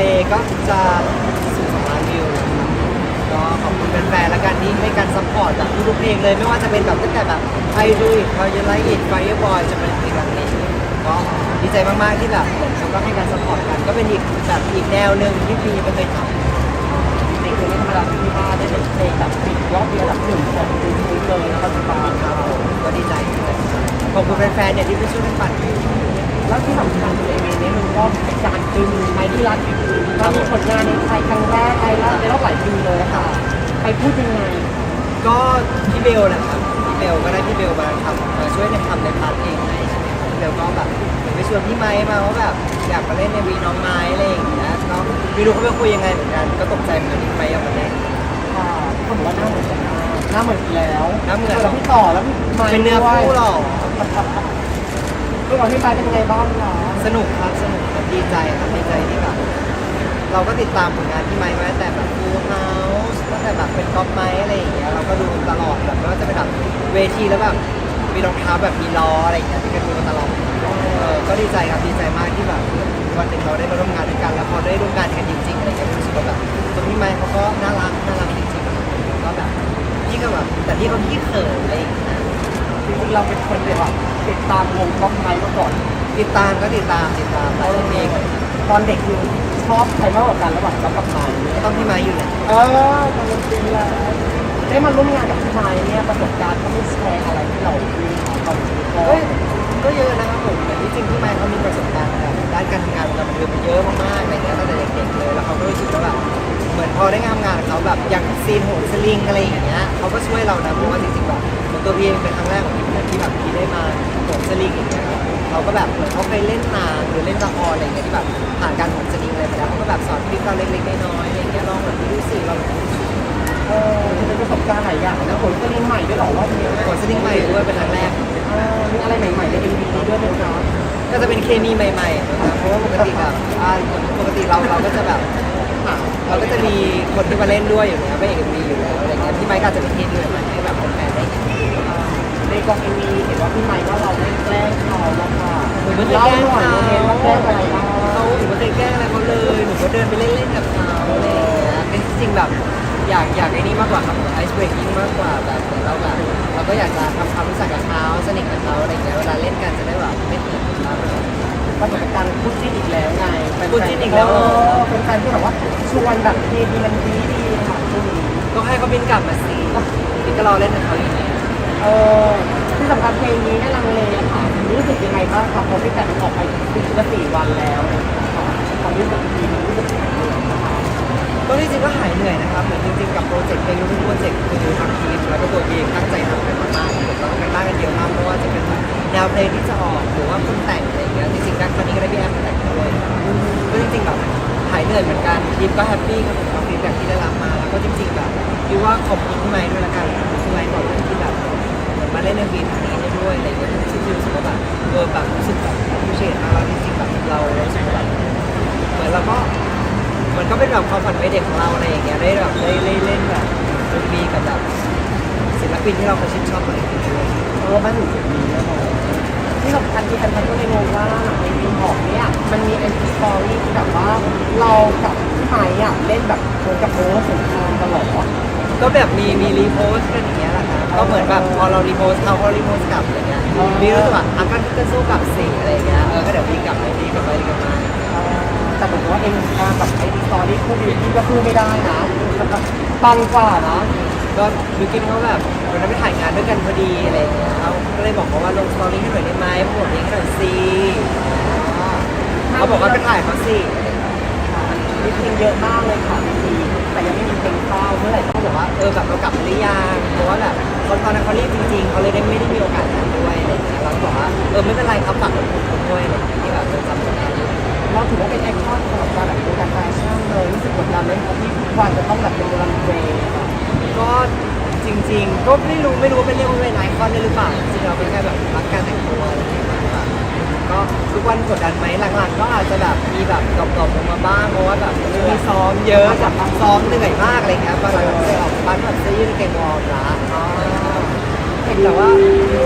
เลก็จะสู่สองล้านวิวนะครับก็ขอบคุณแฟนๆแล้วกันที่ให้การซัพพอร์ตแบบทุกๆเพลงเลย ไม่ว่าจะเป็นแบบตั้งแต่แบบ I Do It How You Like It Fireboy จะเป็นเพลงแบบนี้ก็ดีใจมากๆที่แบบเขาก็ให้การซัพพอร์ตกัน ก็เป็นอีกแบบอีกแนวหนึ่งที่พี่ไม่เคยทำในคือไม่ธรรมดาที่ว่าได้เป็นเพลงแบบติดยอดวิวอันดับหนึ่งของยูทูเลยนะปัจจุบันครับผมก็ดีใจ ขอบคุณแฟนๆเนี่ยที่ไปช่วยกันปั่น แล้วที่สำคัญคือเอเมนี้มันก็เป็นการดึงไมที่รัฐมามีผลงานในไทยครั้งแรกในรอบในรอบหลายปีเลยค่ะ ไปพูดยังไงก็พี่เบลนะครับพี่เบลก็ได้พี่เบลมาทำมาช่วยในทำในพาร์ทเพลงให้ใช่ไหมพี่เบลก็แบบไปชวนพี่ไม้มาว่าแบบอยากมาเล่นในวีน้องไม้อะไรอย่างเงี้ยก็ไม่รู้เขาไปคุยยังไงเหมือนกัน ก็ตกใจเหมือนกันที่ไม้อยากมาเล่นค่ะเขาบอกว่าหน้าเหมือนกันมากหน้าเหมือนแล้วหน้าเหมือนแล้วพี่ต่อแล้วพี่ไมค์เป็นเนื้อคู่หรอ ด้วยเราพี่ไปเป็นไงบ้างคะสนุกครับสนุกครับดีใจครับดีใจที่แบบเราก็ติดตามผลงานพี่ไม้มาตั้งแต่แบบฟูเฮาส์ตั้งแต่แบบเป็นก๊อปไม้อะไรอย่างเงี้ยเราก็ดูตลอดแบบไม่ว่าจะเป็นแบบเวทีแล้วแบบมีรองเท้าแบบมีล้ออะไรอย่างเงี้ยที่ก็ดูมาตลอดเออก็ดีใจครับดีใจมากที่แบบวันหนึ่งเราได้มาร่วมงานด้วยกันแล้วพอได้ร่วมงานกันจริงๆอะไรเงี้ยรู้สึกว่าแบบตัวพี่ไมค์เขาก็น่ารักน่ารักจริงๆแล้วก็แบบพี่ก็แบบแต่พี่เขาพี่เขินอะไรอย่างเงี้ย ริงๆเราเป็นคนแบบติดตามวงก๊อปไมค์มาก่อน ติดตามก็ติดตามติดตามหลายเพลงตอนเด็กคือชอบใครมากกว่ากันระหว่างก๊อปกับไมค์ก็ต้องพี่ไมค์อยู่แหละเออตอนนั้นจริงแล้วได้มาร่วมงานกับพี่ไมค์เนี่ยประสบการณ์เขาไม่แชร์อะไรที่เรามีตอนนี้ก็ก็ก็เยอะนะครับผมแต่ที่จริงพี่ไมค์เขามีประสบการณ์แบบด้านการทำงานวงการบันเทิงมาเยอะมากๆอะไร เงี้ยตั้งแต่เด็กๆเลย แล้วเขาก็รู้สึกว่าแบบเหมือนพอได้งานงานกับเขาแบบอย่างซีนโหนสลิงอะไรอย่างเงี้ยเขาก็ช่วยเรานะเพราะว่าจริงๆแบบเหมือนตัวพี่เองเป็นครั้งแรกของพี่เหมือนกันที่แบบพี่ได้มาโหนสลิงอย่างเงี้ยเขาก็แบบเหมือนเขาเคยเล่นหนังหรือเล่นละครอะไรเงี้ยที่แบบผ่านการโหนสลิงอะไรมาแล้วเขาก็แบบสอนคลิปเราเล็กๆน้อยๆอะไรเงี้ยลองแบบนี้ดูสิลองแบบนี้ดูสิเออเป็นประสบการณ์หลายอย่างนะผลก็เรียนใหม่ด้วยเหรอรอบนี้โหนสลิงใหม่ด้วยเป็นครั้งแรกเออมีอะไรใหม่ๆในเอ็มวีด้วยไหมครับ ก็จะเป็นเคมีใหม่ๆนะครับเพราะว่าปกติแบบอ่าปกติเราเราก็จะแบบอะเราก็จะมีคนที่มาเล่นด้วยอยู่แล้วไม่เอกมีอยู่แล้วอะไรเงี้ยพี่ไมค์ก็อาจจะเป็นเคมีใหม่ๆให้แบบแฟนๆได้เห็นในกองเอ็มวีเห็นว่าพี่ไมค์ว่าเราไม่แกล้งเขาแล้วค่ะหนูไม่เคยเล่าแกล้งหน่อยเขาโมเมนต์ว่าแกล้งอะไรบ้างเขาหนูไม่เคยแกล้งอะไรเขาเลยหนูก็เดินไปเล่นๆกับเขาอะไรอย่างเงี้ยเป็นจริงๆแบบอยากอยากไอ้นี่มากกว่าครับไอซ์เบรกิ้งมากกว่าแบบเหมือนเราแบบเราก็อยากจะทำความรู้จักกับเขาสนิทกับเขาอะไรเงี้ยเวลาเล่นกันจะได้แบบไม่เขินมากเลยมันเหมือนเป็นการพูดจิ้นอีกแล้ว ไงพูดจิ้นอีกแล้วเหรอเเป็นการที่แบบว่าชวนแบบเคมีมันดีดีค่ะช่วงนี้ก็ให้เขาบินกลับมาสิพี่ก็รอเล่นกับเขาอยู่เนี่ยเออที่สำคัญเพลงนี้เนี่ยลังเลอะค่ะรู้สึกยังไงบ้างครับพอพี่แต่มันออกไปสี่จะสี่วันแล้วเนี่ยความรู้สึกดีมันรู้สึกยังไงบ้างก็จริงๆก็หายเหนื่อยนะครับเหมือนจริงๆกับโปรเจกต์เพลงทุกๆโปรเจกต์คือทางทีมแล้วก็ตัวเองตั้งใจทำกันมากๆผมต้องกันบ้านกันเยอะมากไม่ว่าจะเป็น แนวเพลงที่จะออกหรือว่าคนแต่งอะไรอย่างเงี้ยจริงๆการครั้งนี้ก็ได้พี่แอมแต่งด้วยก็จริงๆแบบหายเหนื่อยเหมือนกันทีมก็แฮปปี้กับกับฟีดแบ็กที่ได้รับมาแล้วก็จริงๆแบบคิดว่าขอบคุณพี่ไม้ด้วยละกันพี่ไม้บอกที่แบบเหมือนมาเล่นในวีครั้งนี้ให้ด้วยอะไรอย่างเงี้ยซึ่งรู้สึกว่าแบบเออแบบรู้สึกแบบพิเศษมากแล้วจริงๆแบบเรารู้สึกว่าแบบเหมือนเราก็มันก็เป็นแบบความฝันวัยเด็กของเราอะไรอย่างเงี้ยได้แบบได้เล่นเล่นแบบดนตรีกับแบบศิลปินที่เราเคยชื่นชอบอะไรอย่างเงี้ย ด้วยเออมันถึงจุดนี้แล้วพอที่สำคัญที่แอนพันก็เลยงงว่าในวีหอกเนี่ยมันมีแอนติสตอรี่ที่แบบว่าเรากับพี่ไม้อะเล่นแบบเหมือนกับโอ้สงครามตลอดก็แบบมีมีรีโพสต์กันอย่างเงี้ยแหละครับก็เหมือนแบบพอเรารีโพสต์เขาก็รีโพสต์กลับอะไรเงี้ยอ๋อมีรู้สึกว่าอะก็ก็สู้กลับสิอะไรเงี้ยเออก็เดี๋ยวพี่กลับไปพี่กลับไปกลับมาแต่เหมือนกับว่าเอ็มอาร์กับไอดีสตอรี่คู่บิวกิ้นก็คู่ไม่ได้นะปังกว่านะ ก็บิวกินเขาแบบวันนั้นไปถ่ายงานด้วยกันพอดีอะไรเงี้ยเขาก็เลยบอกเขาว่าลงสตอรี่ให้หน่อยได้ไหมโปรโมทเพลงให้หน่อยสิเขาบอกว่าไปถ่ายเขาสิอะไรเงี้ยมีเพลงเยอะมากเลยค่ะทีแต่ยังไม่มีเพลงเข้าเมื่อไหร่เขาบอกว่าเออแบบเรากลับมาหรือยังเพราะว่าแบบเขาตอนนั้นเขารีบจริงๆเขาเลยได้ไม่ได้มีโอกาสทำด้วยอะไรอย่างเงี้ยเราก็บอกว่าเออไม่เป็นไรครับฝากกับคุณด้วยอะไรอย่างเงี้ยที่แบบเออจำผลงานอยู่เราถือว่าเป็นไอคอนสำหรับการแบบดูการแฟชั่นเลยรู้สึกกดดันไหมเพราะที่ทุกวันจะต้องแบบเป็นรันเวย์ค่ะ ก็จริง ๆ ก็ไม่รู้ไม่รู้ว่าเป็นเรียกว่าเป็นไอคอนได้หรือเปล่าจริงๆเราเป็นแค่แบบรักการแต่งตัวอะไรอย่างเงี้ยมากกว่าก็ทุกวันกดดันไหมหลังๆก็อาจจะแบบมีแบบดรอปๆลงมาบ้างเพราะว่าแบบมีซ้อมเยอะแบบซ้อมเหนื่อยมากอะไรอย่างเงี้ยบางหลังๆเคยออกบ้านแบบเสื้อยืดกางเกงวอร์มละแต่ว่า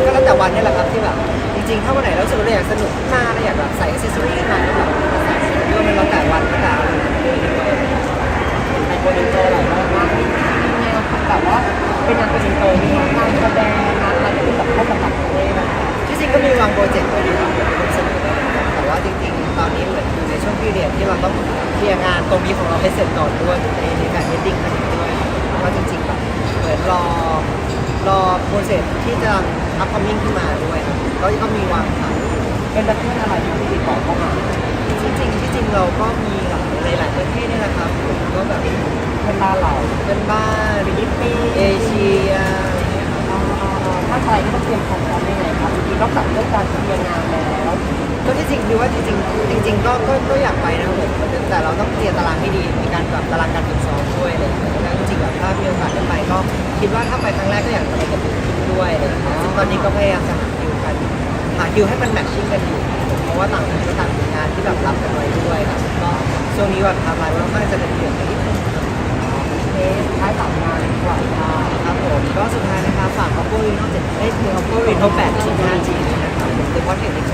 ก็แล้วแต่วันนี่แหละครับที่แบบจริงๆ ถ้าวันไหนเรารู้สึกว่าเราอยากสนุกขึ้นมาเราอยากแบบใส่เซสซอรี่ขึ้นมาก็แบบใส่ด้วยมันแล้วแต่วันแล้วแต่อารด้วยด้วยในดิวเซอหลายรอบมาก เคลียร์งานตรงนี้ของเราให้เสร็จก่อนด้วยในในการเฮดดิ้งกันด้วยแล้วก็จริงๆแบบเหมือนรอรอโปรเซสที่จะอัพคอมมิ่งขึ้นมาด้วยครับก็ก็มีวางขายอยู่เป็นประเทศอะไรที่ติดต่อเข้ามาที่จริงที่จริงเราก็มีหลายหลายๆประเทศนี่แหละครับผมก็แบบเพื่อนบ้านเราเป็นบ้านฟิลิปปินส์เอเชียอะไรอย่างเงี้ยครับ ถ้าใครที่ต้องเตรียมความพร้อมยังไงครับจริงๆนอกจากเรื่องการเตรียมงานแล้ว ก็ที่จริงคือว่าจริงๆจริง ๆ ก็ก็ก็อยากไปนะครับผมแต่เราต้องเตรียมตารางให้ดีมีการแบบตารางการฝึกซ้อมด้วยอะไรอย่างเงี้ยแล้วจริงๆแบบถ้ามีโอกาสได้ไปก็คิดว่าถ้าไปครั้งแรกก็อยากจะไปกับทีมด้วยอะไรอย่างเงี้ยซึ่งตอนนี้ก็พยายามจะหาคิวกันหาคิวให้มันแมทชิ่งกันอยู่เพราะว่าต่างคนก็ต่างมีงานที่แบบรับกันไว้ด้วยครับก็ช่วงนี้แบบทำลายค่อนข้างจะเป็นเดือนนิดนึงเทสท้ายสางานกว่าค่ะครับผมก็สุดท้ายนะคะฝาก Oppo Reno 7ได้คือ Oppo Reno 8 Gen 5G ด้วยนะครับผมคือ Portrait Expert นะครับแล้วก็ฝากด้วยนะค